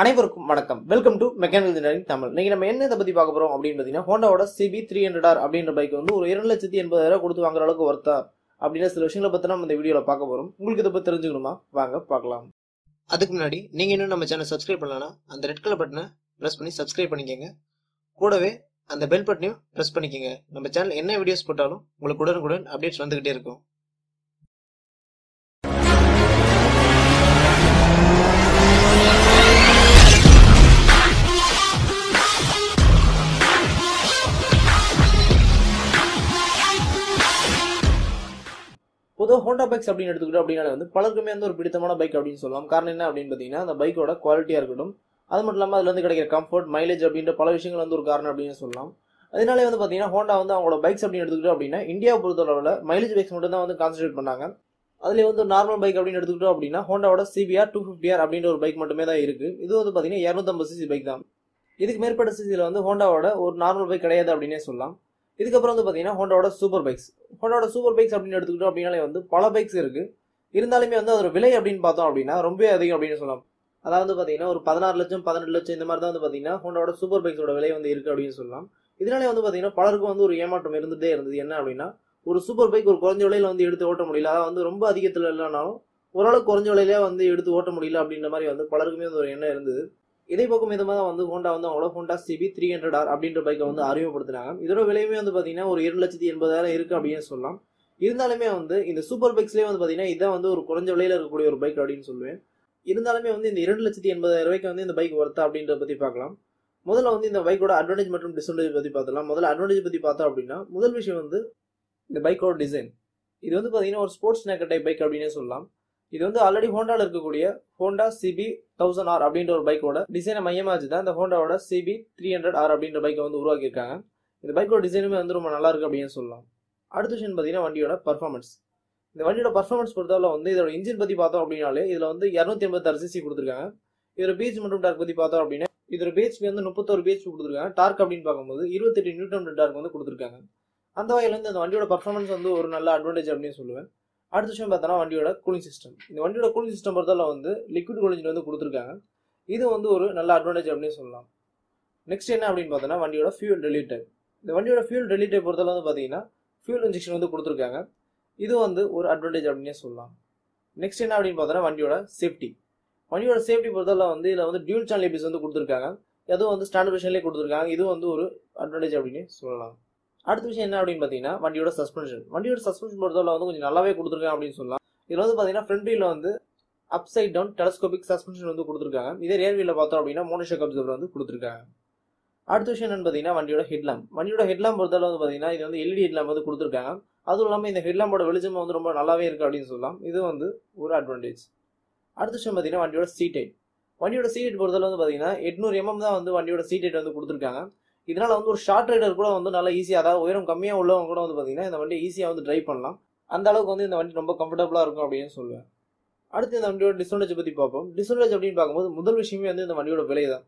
அனைவருக்கும் வணக்கம். Welcome to mechanical engineering Tamil இன்னைக்கு நம்ம என்ன இதை பத்தி பார்க்க போறோம் அப்படின்னு பார்த்தீங்கன்னா ஹோண்டாவோட சிபி த்ரீ ஹண்ட்ரட் ஆர் அப்படின்ற பைக் வந்து ஒரு இரண்டு லட்சத்தி எண்பதாயிரம் கொடுத்து வாங்குற அளவுக்கு ஒர்த்தா அப்படின்னு சில விஷயங்களை பத்தி நம்ம இந்த வீடியோல பார்க்க போறோம். உங்களுக்கு இதை பத்தி தெரிஞ்சுக்கணுமா? வாங்க பார்க்கலாம். அதுக்கு முன்னாடி நீங்க இன்னும் நம்ம சேனல் சப்ஸ்கிரைப் பண்ணலன்னா அந்த ரெட் கலர் பட்டனை பிரஸ் பண்ணி சப்ஸ்கிரைப் பண்ணிக்கங்க. கூடவே அந்த பெல் பட்டனையும் பிரஸ் பண்ணிக்கங்க. நம்ம சேனல் என்ன வீடியோஸ் போட்டாலும் உங்களுக்கு உடனுக்குடன் அப்டேட்ஸ் வந்துகிட்டே இருக்கும். பொதுவாக ஹோண்டா பைக்ஸ் அப்படின்னு எடுத்துக்கிட்டோம் அப்படின்னாலே வந்து பலருக்குமே வந்து ஒரு பிடித்தமான பைக் அப்படின்னு சொல்லலாம். காரணம் என்ன அப்படின்னு பார்த்தீங்கன்னா அந்த பைக்கோட குவாலிட்டியாக இருக்கட்டும் அது மட்டும் இல்லாமல் அதுலேருந்து கிடைக்கிற கம்ஃபர்ட் மைலேஜ் அப்படின்ற பல விஷயங்கள் வந்து ஒரு காரணம் அப்படின்னு சொல்லலாம். அதனாலே வந்து பார்த்தீங்கன்னா ஹோண்டா வந்து அவங்களோட பைக்ஸ் அப்படின்னு எடுத்துக்கிட்டோம் அப்படின்னா இந்தியாவை பொறுத்தளவில் மைலேஜ் பைக்ஸ் மட்டும் தான் வந்து கான்சன்ட்ரேட் பண்ணாங்க. அதுலேயே வந்து நார்மல் பைக் அப்படின்னு எடுத்துக்கிட்டோம் அப்படின்னா ஹோண்டாவோட சிபிஆர் டூ ஃபிஃப்டிஆர் அப்படின்ற ஒரு பைக் மட்டுமே தான் இருக்குது இது வந்து பார்த்தீங்கன்னா இரநூத்தம்பது சிசி பைக் தான். இதுக்கு மேற்பட்ட சிசியில் வந்து ஹோண்டாவோட ஒரு நார்மல் பைக் கிடையாது அப்படின்னே சொல்லலாம். இதுக்கப்புறம் வந்து பார்த்தீங்கன்னா ஹோண்டாவோட சூப்பர் பைக்ஸ். ஹோண்டாவோட சூப்பர் பைக்ஸ் அப்படின்னு எடுத்துக்கிட்டோம் அப்படின்னாலே வந்து பல பைக்ஸ் இருக்கு. இருந்தாலுமே வந்து அதோட விலை அப்படின்னு பார்த்தோம் அப்படின்னா ரொம்ப அதிகம் அப்படின்னு சொல்லலாம். அதாவது பார்த்தீங்கன்னா ஒரு பதினாறு லட்சம் பதினெட்டு லட்சம் இந்த மாதிரி தான் வந்து பார்த்தீங்கன்னா ஹோண்டாவோட சூப்பர் பைக்ஸோட விலை வந்து இருக்கு அப்படின்னு சொல்லலாம். இதனாலே வந்து பார்த்தீங்கன்னா பலருக்கும் வந்து ஒரு ஏமாற்றம் இருந்துகிட்டே இருந்தது. என்ன அப்படின்னா ஒரு சூப்பர் பைக் ஒரு குறைஞ்ச விலையில வந்து எடுத்து ஓட்ட முடியல. அதாவது வந்து ரொம்ப அதிகத்தில் இல்லைனாலும் ஓரளவுக்கு குறைஞ்ச விலையிலே வந்து எடுத்து ஓட்ட முடியல அப்படின்ற மாதிரி வந்து பலருக்குமே வந்து ஒரு எண்ணம் இருந்தது. இதே பக்கம் விதமாக தான் வந்து ஹோண்டா வந்து அவங்களோட Honda CB three hundred R அப்படின்ற பைக்கை வந்து அறிமுகப்படுத்தினாங்க. இதோட விலையுமே வந்து பார்த்தீங்கன்னா ஒரு இரண்டு லட்சத்தி எண்பதாயிரம் இருக்குது அப்படின்னு சொல்லலாம். இருந்தாலுமே வந்து இந்த சூப்பர் பைக்ஸ்லேயே வந்து பார்த்தீங்கன்னா இதான் வந்து ஒரு குறைஞ்ச விலையில் இருக்கக்கூடிய ஒரு பைக் அப்படின்னு சொல்லுவேன். இருந்தாலுமே வந்து இந்த இரண்டு லட்சத்தி எண்பதாயிரம் ரூபாய்க்கு வந்து இந்த பைக் ஒர்த்தா அப்படின்றத பற்றி பார்க்கலாம். முதல்ல வந்து இந்த பைக்கோட அட்வான்டேஜ் மற்றும் டிஸ்அட்வான்டேஜ் பற்றி பார்த்தலாம் முதல்ல அட்வான்டேஜ் பற்றி பார்த்தோம் அப்படின்னா முதல் விஷயம் வந்து இந்த பைக்கோட டிசைன் இது வந்து பார்த்தீங்கன்னா ஒரு ஸ்போர்ட்ஸ் நேக்கர் டைப் பைக் அப்படின்னே சொல்லலாம். இது வந்து ஆல்ரெடி ஹோண்டாவில் இருக்கக்கூடிய ஹோண்டா சிபி தௌசண்ட் ஆர் அப்படின்ற ஒரு பைக்கோட டிசைனை மையமாக வச்சு தான் இந்த ஹோண்டாவோட சிபி த்ரீ ஹண்ட்ரட் ஆர் அப்படின்ற பைக்கை வந்து உருவாக்கியிருக்காங்க. இந்த பைக்கோட டிசைனுமே வந்து ரொம்ப நல்லா இருக்கு அப்படின்னு சொல்லலாம். அடுத்த விஷயம் பார்த்தீங்கன்னா வண்டியோட பர்ஃபார்மன்ஸ் இந்த வண்டியோட பர்ஃபார்மன்ஸ் பொறுத்தவரை வந்து இதோட இன்ஜின் பற்றி பார்த்தோம் அப்படின்னாலே இதில் வந்து இரநூத்தி எண்பத்தாறு சிசி கொடுத்துருக்காங்க. இதோட பீச் மற்றும் டார்க் பற்றி பார்த்தோம் அப்படின்னா இதோட பேச்சுக்கு வந்து முப்பத்தோரு பேச்சு கொடுத்துருக்காங்க. டார்க் அப்படின்னு பார்க்கும்போது இருபத்தெட்டு நியூட்டன் டார்க் வந்து கொடுத்துருக்காங்க. அந்த வகையில் வந்து அந்த வண்டியோட பர்ஃபார்மன்ஸ் வந்து ஒரு நல்ல அட்வான்டேஜ் அப்படின்னு சொல்லுவேன். அடுத்த விஷயம் பார்த்தோன்னா வண்டியோட கூலிங் சிஸ்டம் இந்த வண்டியோட கூலிங் சிஸ்டம் பொறுத்தவரை வந்து லிக்விட் கூலிங் வந்து கொடுத்துருக்காங்க. இது வந்து ஒரு நல்ல அட்வான்டேஜ் அப்படின்னு சொல்லலாம். நெக்ஸ்ட் என்ன அப்படின்னு பார்த்தோன்னா வண்டியோட ஃபியூல் ரிலேட்டட் இந்த வண்டியோட ஃபியூல் ரிலேட்டட் பொறுத்தவரை வந்து பார்த்தீங்கன்னா ஃபியூல் இன்ஜெக்ஷன் வந்து கொடுத்துருக்காங்க. இது வந்து ஒரு அட்வான்டேஜ் அப்படின்னே சொல்லலாம். நெக்ஸ்ட் என்ன அப்படின்னு பார்த்தோன்னா வண்டியோட சேஃப்டி வண்டியோட சேஃப்டி பொறுத்தவரை வந்து இதில் வந்து டியூல் சேனல் ஏபிஎஸ் வந்து கொடுத்துருக்காங்க. அதுவும் வந்து ஸ்டாண்டர்ட் விஷன்லேயே கொடுத்துருக்காங்க. இது வந்து ஒரு அட்வான்டேஜ் அப்படின்னு சொல்லலாம். அடுத்த விஷயம் என்ன அப்படின்னு பார்த்தீங்கன்னா வண்டியோட சஸ்பென்ஷன் வண்டியோட சஸ்பென்ஷன் பொறுத்தவரை வந்து கொஞ்சம் நல்லாவே கொடுத்துருக்காங்க அப்படின்னு சொல்லலாம். இதில் வந்து பார்த்தீங்கன்னா ஃப்ரண்ட் வீலில் வந்து அப்சைட் டவுன் டெலஸ்கோபிக் சஸ்பென்ஷன் வந்து கொடுத்துருக்காங்க. இதே ரியர் வீலில் பார்த்தோம் அப்படின்னா மோனோஷக் அப்சர்வர் வந்து கொடுத்துருக்காங்க. அடுத்த விஷயம் என்னன்னு பார்த்தீங்கன்னா வண்டியோட ஹெட்லாம்ப் வண்டியோட ஹெட்லாம்ப் பொறுத்தவரை வந்து பார்த்தீங்கன்னா இது வந்து எல்இடி ஹெட்லாம்ப் வந்து கொடுத்துருக்காங்க. அதுவும் இல்லாமல் இந்த ஹெட்லாம்போட வெளிச்சம் வந்து ரொம்ப நல்லாவே இருக்குது அப்படின்னு சொல்லலாம். இது வந்து ஒரு அட்வான்டேஜ் அடுத்த விஷயம் பார்த்தீங்கன்னா வண்டியோட சீட் ஹைட் வண்டியோட சீட் ஹைட் பொறுத்தவரை வந்து பார்த்தீங்கன்னா எட்நூறு எம்எம் தான் வந்து வண்டியோட சீட் ஹைட் வந்து கொடுத்துருக்காங்க. இதனால வந்து ஒரு ஷார்ட் ரைடர் கூட வந்து நல்லா ஈஸியாக அதாவது உயரம் கம்மியாக உள்ளவங்க கூட வந்து பார்த்தீங்கன்னா இந்த வண்டியை ஈஸியாக வந்து ட்ரைவ் பண்ணலாம். அந்த அளவுக்கு வந்து இந்த வண்டி ரொம்ப கம்ஃபர்டபுளாக இருக்கும் அப்படின்னு சொல்லுவேன். அடுத்து இந்த வண்டியோட டிஸ்அட்வான்டேஜ் பற்றி பார்ப்போம். டிஸ்அட்வான்டேஜ் அப்படின்னு பார்க்கும்போது முதல் விஷயமே வந்து இந்த வண்டியோட விலை தான்.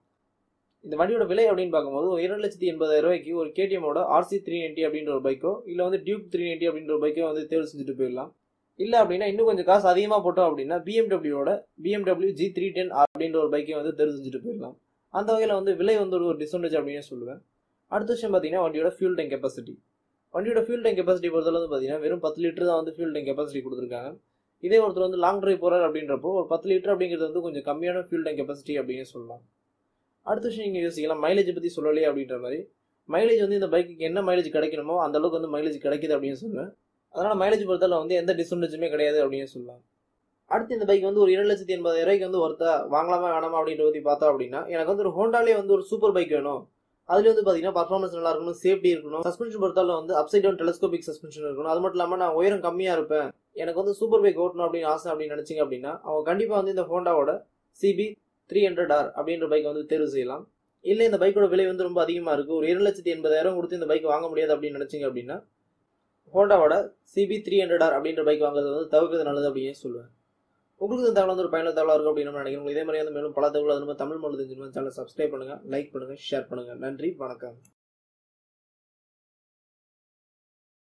இந்த வண்டியோட விலை அப்படின்னு பார்க்கும்போது ஒரு இரண்டு லட்சத்தி எண்பதாயிரம் ரூபாய்க்கு ஒரு கேடிஎம்மோட ஆர்சி த்ரீ நைன்ட்டி அப்படின்ற ஒரு பைக்கோ இல்லை வந்து டியூப் த்ரீ நைன்ட்டி அப்படின்ற ஒரு பைக்கோ வந்து தேர்வு செஞ்சுட்டு போயிடலாம். இல்லை அப்படின்னா இன்னும் கொஞ்சம் காசு அதிகமாக போட்டோம் அப்படின்னா பிஎம்டபிள்யூட பிஎம்டபிள்யூ ஜி த்ரீ டென் அப்படின்ற ஒரு பைக்கை வந்து தேர்வு செஞ்சுட்டு போயிடலாம். அந்த வகையில் வந்து விலை வந்து ஒரு டிஸ்அட்வான்டேஜ் அப்படின்னு சொல்லுவேன். அடுத்த விஷயம் பார்த்தீங்கன்னா வண்டியோட ஃபியூல் டேங்க் கெப்பாசிட்டி வண்டியோட ஃபியூல் டேங்க் கெப்பாசிட்டி பொறுத்தவரை வந்து பார்த்தீங்கன்னா வெறும் பத்து லிட்டர் தான் வந்து ஃபியூல் டேங்க் கெப்பாசிட்டி கொடுத்துருக்காங்க. இதே ஒருத்தர் வந்து லாங் ட்ரைவ் போகிறார் அப்படின்றப்போ ஒரு பத்து லிட்டர் அப்படிங்கிறது வந்து கொஞ்சம் கம்மியான ஃபியூல் டேங்க் கெப்பாசிட்டி அப்படின்னு சொல்லலாம். அடுத்த விஷயம் நீங்கள் யோசிக்கலாம் மைலேஜ் பற்றி சொல்லலையே அப்படின்ற மாதிரி. மைலேஜ் வந்து இந்த பைக்கு என்ன மைலேஜ் கிடைக்கணுமோ அந்த அளவுக்கு வந்து மைலேஜ் கிடைக்குது அப்படின்னு சொல்லுவேன். அதனால் மைலேஜ் பொறுத்தவரை வந்து எந்த டிஸ்அட்வான்டேஜுமே கிடையாது அப்படின்னு சொல்லலாம். அடுத்து இந்த பைக் வந்து ஒரு இரண்டு லட்சத்தி எண்பதாயிரம் ரூபாய்க்கு வந்து ஒருத்தா வாங்கலாமா வேணாமா அப்படின்ற பற்றி பார்த்தா அப்படின்னா எனக்கு வந்து ஒரு ஹோண்டாலே வந்து ஒரு சூப்பர் பைக் வேணும். அதுல வந்து பாத்தீங்கன்னா பர்ஃபார்மன்ஸ் நல்லா இருக்கணும் சேஃப்டி இருக்கணும். சஸ்பென்ஷன் பொறுத்தாலும் வந்து அப்சைட் டவுன் டெலஸ்கோபிக் சஸ்பென்ஷன் இருக்கணும். அது மட்டும் இல்லாமல் நான் உயரம் கம்மியா இருப்பேன். எனக்கு வந்து சூப்பர் பைக் ஓட்டணும் அப்படின்னு ஆசை அப்படின்னு நினைச்சிங்க அப்படின்னா அவங்க கண்டிப்பா வந்து இந்த ஹோண்டாவோட சிபி த்ரீ ஹண்ட்ரட் ஆர் அப்படின்ற பைக் வந்து தேர்வு செய்யலாம். இல்லை இந்த பைக்கோட விலை வந்து ரொம்ப அதிகமாக இருக்குது ஒரு இரண்டு லட்சத்தி எண்பதாயிரம் கொடுத்து இந்த பைக் வாங்க முடியாது அப்படின்னு நினச்சிங்க அப்படின்னா ஹோண்டாவோட சிபி த்ரீ ஹண்ட்ரட் ஆர் அப்படின்ற பைக் வாங்குறது வந்து தவிர்க்கிறது நல்லது அப்படின்னு சொல்லுவேன். உங்களுக்கு இந்த தகவல் வந்து ஒரு பயனுள்ள தகவலாக இருக்கும் அப்படின்னு நம்ம நினைக்கிறோம். இதே மாதிரி வந்து மேலும் பல தகவல் அது நம்ம தமிழ் மொழி தெரிஞ்சுக்கணும் சேனல் சப்ஸ்கிரைப் பண்ணுங்கள் லைக் பண்ணுங்கள் ஷேர் பண்ணுங்கள் நன்றி வணக்கம்.